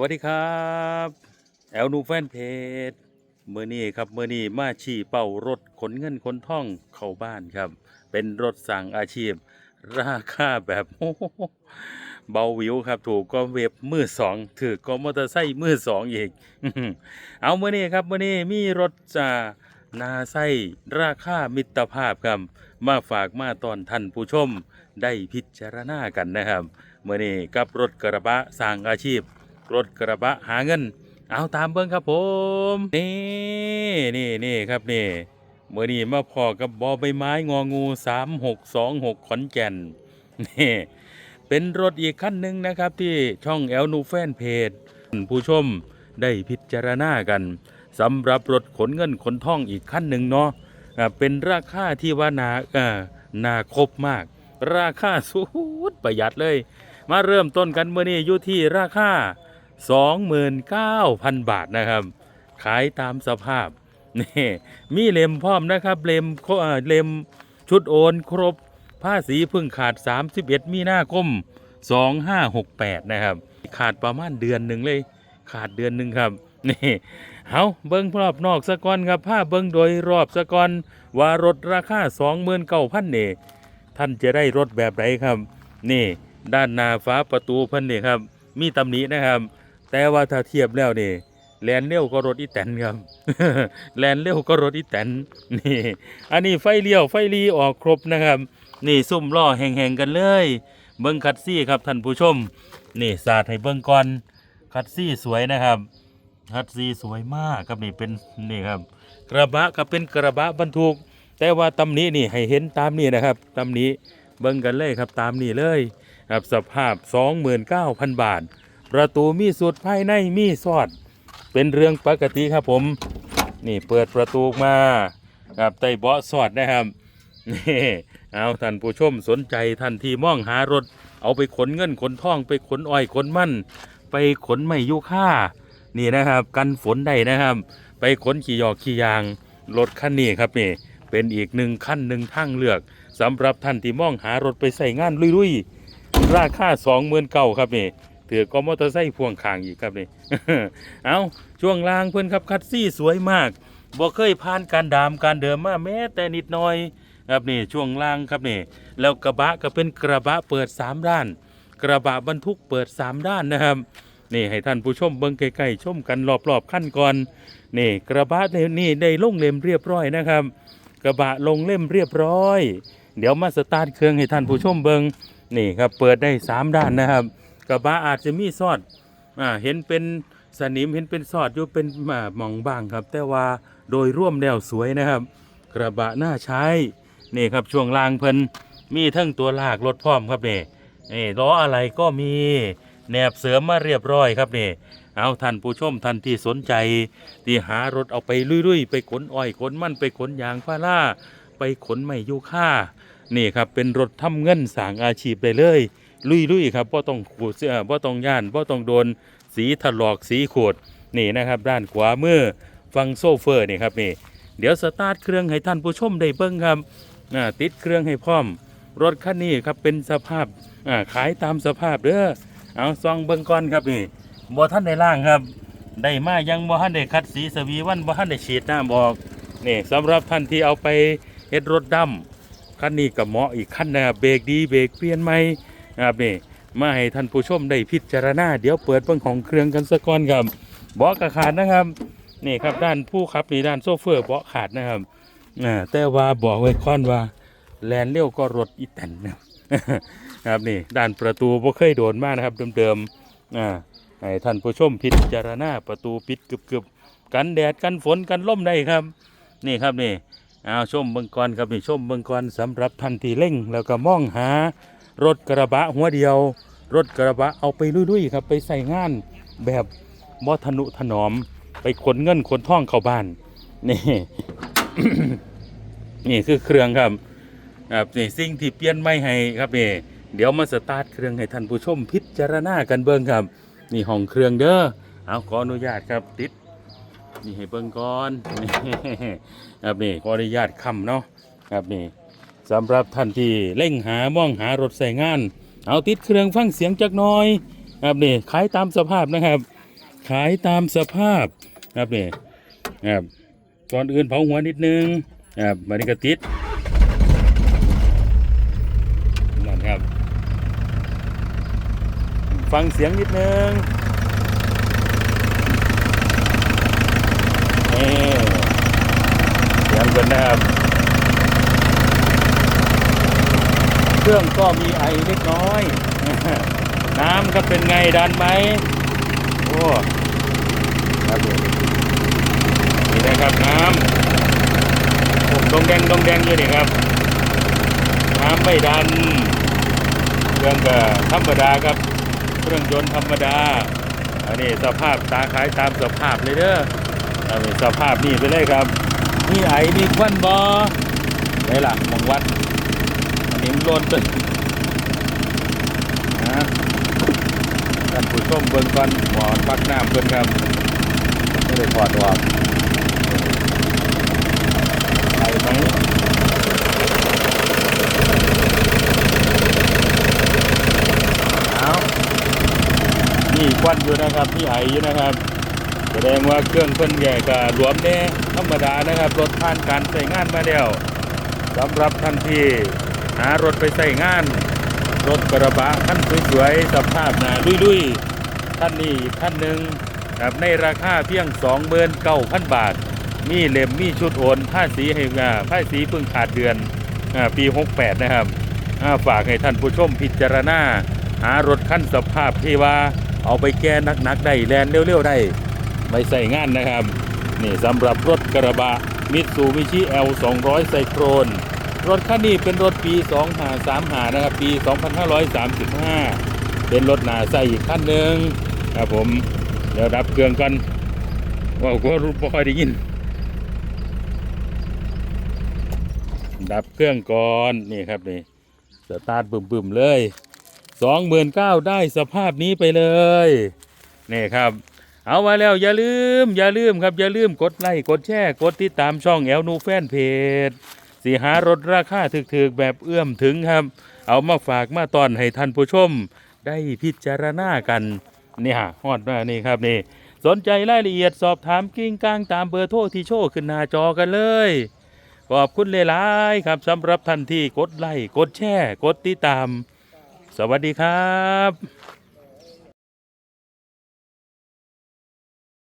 วัสดีครับแอลนูแฟนเพจเมื่อนี้ครับเมื่อนี้มาชี้เป่ารถขนเงินขนท่องเข้าบ้านครับ เป็นรถสั่งอาชีพ ราคาแบบเบาวิวครับ ถูกก็เว็บมือสองถือก็มอเตอร์ไซค์มือสองอีกเอาเมื่อนี้ครับเมื่อนี้มีรถจ่านาไส้ราคามิตรภาพครับ มาฝากมาตอนท่านผู้ชมได้พิจารณากันนะครับเมื่อนี้กับรถกระบะสร้างอาชีพ รถกระบะหาเงิน เอาตามเบิ้งครับผม นี่นี่นี่ครับนี่เมื่อนี้มาพอกับบอใบไม้งองูสามหกสองหกขอนแก่นนี่เป็นรถอีกคันหนึ่งนะครับที่ช่องแอลนูแฟนเพจผู้ชมได้พิจารณากันสำหรับรถขนเงินขนท่องอีกคันหนึ่งเนาะเป็นราคาที่ว่านาอ่านาครบมาก ราคาสุดประหยัดเลย มาเริ่มต้นกันเมื่อนี้อยู่ที่ราคา 29,000 บาทนะครับ ขายตามสภาพนี่มีเล่มพร้อมนะครับเล่มโคเออเล่มชุดโอนครบภาษีพิ่งขาด 31 มีนาคม 2568 นะครับ ขาดประมาณเดือนหนึ่งเลย ขาดเดือนหนึ่งครับนี่เอาเบิ้งรอบนอกสะก่อนครับผ้าเบิ้งโดยรอบสะก่อนว่ารถราคา29,000นี่ท่านจะได้รถแบบไหนครับ นี่ ด้านหน้าฟ้าประตูเพิ่นนี่ครับ มีตำหนินะครับ แต่ว่าถ้าเทียบแล้วนี่แลนเร็วก็รถอีแตนครับแลนเร็วก็รถอีแตนนี่ อันนี้ไฟเลี้ยวไฟรีออกครบนะครับ นี่ซุ่มล้อแห่งๆกันเลย เบิ้งคัดซี่ครับท่านผู้ชม นี่สาดให้เบิ้งก่อนคัดซี่สวยนะครับคัดซี่สวยมากครับนี่เป็นนี่ครับ กระบะก็เป็นกระบะบรรทุก แต่ว่าตำนี้นี่ให้เห็นตามนี้นะครับตำนี้เบิ้งกันเลยครับตามนี้เลย ครับสภาพ 29,000 บาท ประตูมีสุดภายในมีสอด เป็นเรื่องปกติครับผม นี่เปิดประตูมาครับใต้เบาะสอดนะครับนี่เอาท่านผู้ชมสนใจท่านที่มองหารถ เอาไปขนเงินขนทองไปขนอ้อยขนมั่น ไปขนไม้ยูค่า นี่นะครับ กันฝนได้นะครับ ไปขนขี่หยอกขี่ยางรถคันนี้ครับนี่เป็นอีกหนึ่งขั้นหนึ่งทางเลือกสำหรับท่านที่มองหารถไปใส่งานลุยๆราคาสองหมื่นเก้าครับนี่ ถือก็มอเตอร์ไซค์พ่วงข้างอีกครับนี่ เอาช่วงล่างเพื่อนครับคัดซี่สวยมากบ่เคยผ่านการดามการเดิมมาแม้แต่นิดหน่อยครับนี่ช่วงล่างครับนี่แล้วกระบะก็เป็นกระบะเปิดสามด้าน กระบะบรรทุกเปิดสามด้านนะครับนี่ให้ท่านผู้ชมเบิ่งใกล้ๆชมกันรอบๆขั้นก่อนนี่กระบะเนี่นี่ได้ลงเล่มเรียบร้อยนะครับ กระบะลงเล่มเรียบร้อย เดี๋ยวมาสตาร์ทเครื่องให้ท่านผู้ชมเบิงนี่ครับเปิดได้สามด้านนะครับ กระบะอาจจะมีซอดอ่าเห็นเป็นสนิมเห็นเป็นซอดอยู่เป็นหมองบางครับ แต่ว่าโดยร่วมแล้วสวยนะครับ กระบะน่าใช้นี่ครับช่วงล่างเพิ่นมีทั้งตัวลากรถพร้อมครับนี่นี่ล้ออะไรก็มีแหนบเสริมมาเรียบร้อยครับนี่เอาท่านผู้ชมท่านที่สนใจที่หารถเอาไปลุยๆ ไปขนอ้อยขนมันไปขนยางพาราไปขนไม้ยูค่านี่ครับเป็นรถทำเงินสางอาชีพได้เลย ลุยๆครับเพราต้องขูดเสื้อเพต้องย่านเพต้องโดนสีถลอกสีขูดนี่นะครับ ด้านขวามือฟังโซเฟอร์นี่ครับนี่เดี๋ยวสตาร์ทเครื่องให้ท่านผู้ชมได้เบิ้งครับติดเครื่องให้พร้อม รถคันนี้ครับเป็นสภาพขายตามสภาพเด้อเอาซองเบิ้งก่อนครับนี่บ่ท่านได้ล่างครับ ได้มายังบ่ทันได้คัดสีสวีวันบ่ทันได้ฉีดน้ำออกนี่สำหรับท่านที่เอาไปเฮ็ดรถดำคันนี้ก็เหมาะอีกคันนะเบรกดีเบรกเปลี่ยนใหม่ นะครับนี่มาให้ท่านผู้ชมได้พิจารณาเดี๋ยวเปิดเบิ่งของเครื่องกันสักก่อนครับเบาะกระขาดนะครับนี่ครับด้านผู้ขับนี่ด้านโซเฟอร์เบาะขาดนะครับอ่าแต่ว่าบอกไว้ก่อนว่าแลนเร็วก็รถอีแตนนะครับนี่ด้านประตูบ่เคยโดนมากนะครับเดิมๆอ่าให้ท่านผู้ชมพิจารณาประตูปิดกึบๆกันแดดกันฝนกันลมได้ครับ นี่ครับนี่เอาชมเบิงกรครับนี่ชมเบิงกรสำหรับท่านที่เร่งแล้วก็มองหา รถกระบะหัวเดียว รถกระบะเอาไปลุยๆครับไปใส่งานแบบบ่ทนุถนอม ไปขนเงินขนท่องเข้าบ้านนี่นี่คือเครื่องครับครับนี่สิ่งที่เปลี่ยนไม่ให้ครับนี่เดี๋ยวมาสตาร์ทเครื่องให้ท่านผู้ชมพิจารณากันเบิ่งครับ นี่ห้องเครื่องเด้อเอาขออนุญาตครับติดนี่ให้เบิ่งก่อนนี่ครับนี่ขออนุญาตคำเนาะครับนี่ สำหรับท่านที่เร่งหามองหารถใส่งาน เอาติดเครื่องฟังเสียงจักน่อยครับนี่ขายตามสภาพนะครับ ขายตามสภาพครับนี่ครับก่อนอื่นเผาหัวนิดนึงครับมันนี้ก็ติดนั่นครับ ฟังเสียงนิดนึงนี่เสียงกันนะครับ เครื่องก็มีไอเล็กน้อย น้ำก็เป็นไงดันไหมโอ้ครับนี่นะครับน้ำผมดงแดงดงแดงอยู่นี่ครับ น้ำไม่ดัน เครื่องก็ธรรมดาครับ เครื่องยนต์ธรรมดา อันนี้สภาพตาขายตามสภาพเลยเด้ออันนี้สภาพนี่ไปเลยครับมีไอมีควันบอไหนล่ะมองวัด อันนี้นนตึงนะท่านผู้ชมเบิ่งก่อนหมอนปักน้ำเบิ่งครับไม่ได้ถอดออกไปไหมเอานี่ควันอยู่นะครับนี่ไออยู่นะครับแสดงว่าเครื่องเพิ่นแก่ก็หลวมแน่ธรรมดานะครับ รถผ่านการใช้งานมาแล้วสำหรับท่านที่ หารถไปใส่งาน รถกระบะท่านสวยๆสภาพนาลุยๆท่านนี้ท่านหนึ่งครับในราคาเพียง29,000 บาท มีเล่มมีชุดโอนผ้าสีให้งาผ้าสีเพิ่งขาดเดือนปี 68 นะครับฝากให้ท่านผู้ชมพิจารณา หารถขั้นสภาพที่ว่าเอาไปแก้นักๆได้แลนเร็วๆได้ไปใส่งานนะครับ นี่สำหรับรถกระบะมิตซูมิชิ L 200ไซโครน รถคันนี้เป็นรถปี2535นะครับ ปี 2535 เป็นรถหนาใส่อีกคันหนึ่งครับผม เดี๋ยวดับเครื่องกันว่าก็รู้บอยได้ยิน ดับเครื่องก่อนนี่ครับนี่สตาร์ทบึมๆเลย29,000ได้สภาพนี้ไปเลยนี่ครับ เอามาแล้วอย่าลืม อย่าลืมครับ อย่าลืมกดไลค์กดแชร์ กดติดตามช่องแอลนูแฟนเพจ สีหารถราคาถึกๆแบบเอื้อมถึงครับ เอามาฝากมาตอนให้ท่านผู้ชมได้พิจารณากันนี่ฮะฮอดมานี่ครับนี่ สนใจรายละเอียดสอบถามกิ้งก้างตามเบอร์โทรที่โชว์ขึ้นหน้าจอกันเลย ขอบคุณหลายครับสำหรับท่านที่กดไลค์กดแชร์ กดติดตาม สวัสดีครับ